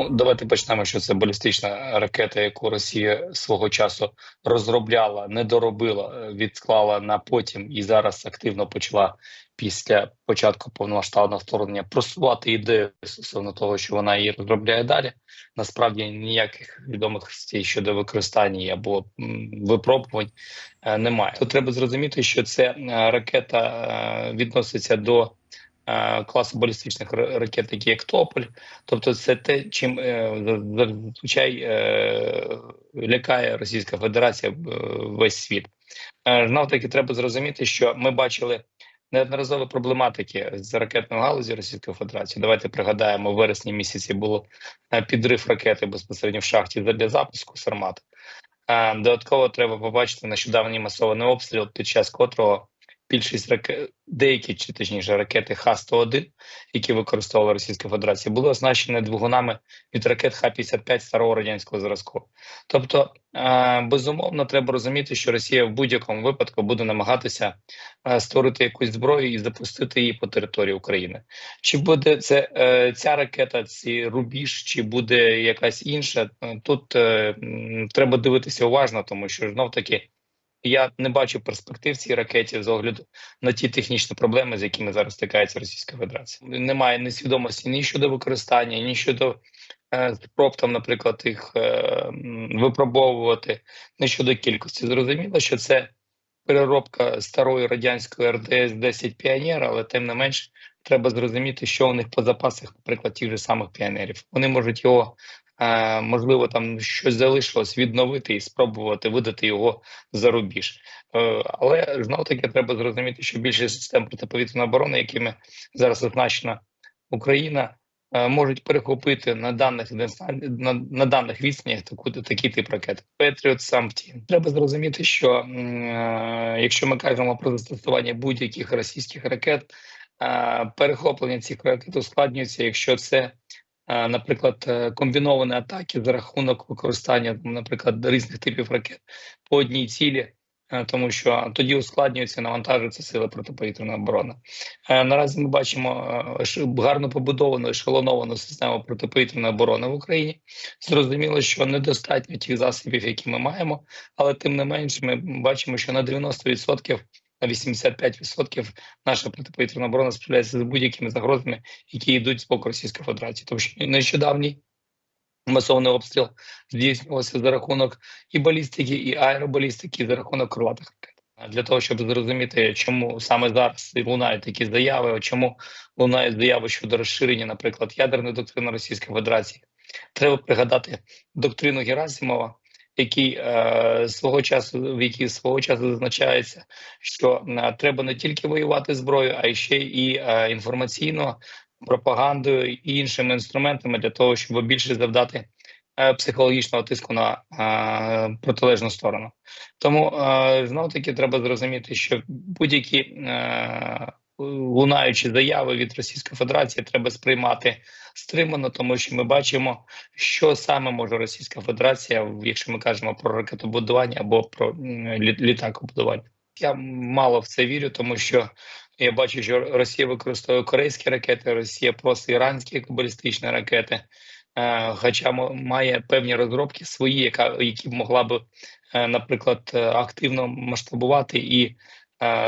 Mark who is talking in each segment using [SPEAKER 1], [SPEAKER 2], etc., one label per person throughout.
[SPEAKER 1] Ну, давайте почнемо, що це балістична ракета, яку Росія свого часу розробляла, не доробила, е, відклала на потім і зараз активно почала після початку повномасштабного вторгнення просувати ідею стосовно того, що вона її розробляє далі. Насправді ніяких відомостей щодо використання або випробувань е, немає. Тут треба зрозуміти, що це е, ракета відноситься до класу балістичних ракет, такі як Тополь. Тобто, це те, чим е, зазвичай е, лякає Російська Федерація е, весь світ. Е, Знов таки треба зрозуміти, що ми бачили неодноразові проблематики з ракетної галузі Російської Федерації. Давайте пригадаємо, в вересні місяці було е, підрив ракети безпосередньо в шахті для запуску Сармат. Е, Додатково треба побачити нещодавній масований обстріл, під час котрого більшість ракет, деякі чи точніше ракети Х-101, які використовувала Російська Федерація, були оснащені двигунами від ракет Х-55 старого радянського зразку. Тобто, е, безумовно, треба розуміти, що Росія в будь-якому випадку буде намагатися е, створити якусь зброю і запустити її по території України. Чи буде це е, ця ракета, ці рубіж, чи буде якась інша? Тут треба дивитися уважно, тому що знов таки. Я не бачу перспектив цій ракеті з огляду на ті технічні проблеми, з якими зараз стикається Російська Федерація. Немає ні свідомості ні щодо використання, ні щодо е, спроб там, наприклад, їх е, випробовувати, ні щодо кількості. Зрозуміло, що це переробка старої радянської РДС 10 піонер, але тим не менш треба зрозуміти, що у них по запасах, наприклад, тих же самих піонерів. Вони можуть його. Е, Можливо, там щось залишилось відновити і спробувати видати його за рубіж. Е, Але знов таки треба зрозуміти, що більшість систем протиповітряної оборони, якими зараз оснащена Україна, е, можуть перехопити на даних на, на даних відстанях таку такий тип ракет. Петріот сам втім. Треба зрозуміти, що якщо ми кажемо про застосування будь-яких російських ракет, перехоплення цих ракет ускладнюється, якщо це. Наприклад, е, комбіновані атаки за рахунок використання, наприклад, різних типів ракет по одній цілі, е, тому що тоді ускладнюється, навантажується сили протиповітряної оборони. Е, Наразі ми бачимо гарно побудовану ешелоновану систему протиповітряної оборони в Україні. Зрозуміло, що недостатньо тих засобів, які ми маємо, але тим не менш, ми бачимо, що на 90%, на 85% наша протиповітряна оборона справляється з будь-якими загрозами, які йдуть з боку Російської Федерації. Тому що нещодавній масований обстріл здійснювався за рахунок і балістики, і аеробалістики, і за рахунок крилатих ракет. Для того щоб зрозуміти, чому саме зараз лунають такі заяви, чому лунають заяви щодо розширення, наприклад, ядерної доктрини Російської Федерації, треба пригадати доктрину Герасимова, який е, свого часу, в якій свого часу зазначається, що е, треба не тільки воювати зброєю, а й ще і е, інформаційно пропагандою і іншими інструментами для того, щоб більше завдати е, психологічного тиску на е, протилежну сторону. Тому е, знов таки треба зрозуміти, що будь-які е, лунаючі заяви від Російської Федерації треба сприймати стримано, тому що ми бачимо, що саме може Російська Федерація, якщо ми кажемо про ракетобудування або про лі- літакобудування. Я мало в це вірю, тому що я бачу, що Росія використовує корейські ракети, Росія просить іранські балістичні ракети, е, хоча має певні розробки свої, яка які могла би, е, наприклад, е, активно масштабувати і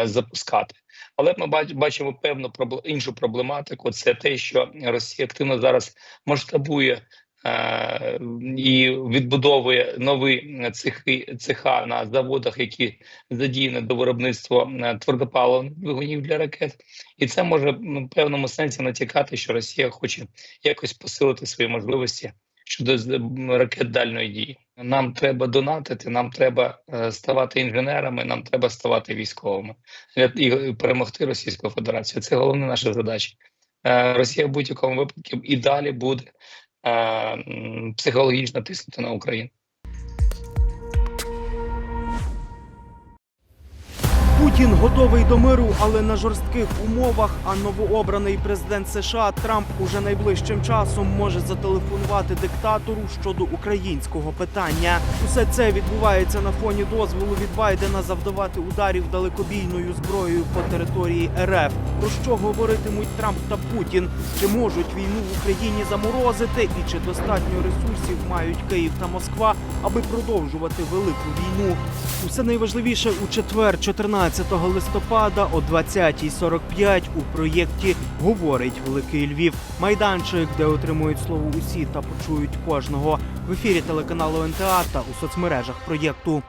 [SPEAKER 1] запускати. Але ми бач- бачимо певну іншу проблематику. Це те, що Росія активно зараз масштабує е, і відбудовує нові цехи цеха на заводах, які задіяні до виробництва е, твердопаливних двигунів для ракет, і це може ну, в певному сенсі натякати, що Росія хоче якось посилити свої можливості щодо ракет дальної дії. Нам треба донатити, нам треба е, ставати інженерами, нам треба ставати військовими і перемогти Російську Федерацію. Це головна наша задача. Е, Росія в будь-якому випадку і далі буде е, психологічно тиснути на Україну.
[SPEAKER 2] Путін готовий до миру, але на жорстких умовах. А новообраний президент США Трамп уже найближчим часом може зателефонувати диктатору щодо українського питання. Усе це відбувається на фоні дозволу від Байдена завдавати ударів далекобійною зброєю по території РФ. Про що говоритимуть Трамп та Путін? Чи можуть війну в Україні заморозити, і чи достатньо ресурсів мають Київ та Москва, аби продовжувати велику війну? Усе найважливіше у четвер, 14 листопада о 20.45 у проєкті Говорить Великий Львів. Майданчик, де отримують слово усі та почують кожного в ефірі телеканалу НТА та у соцмережах проєкту.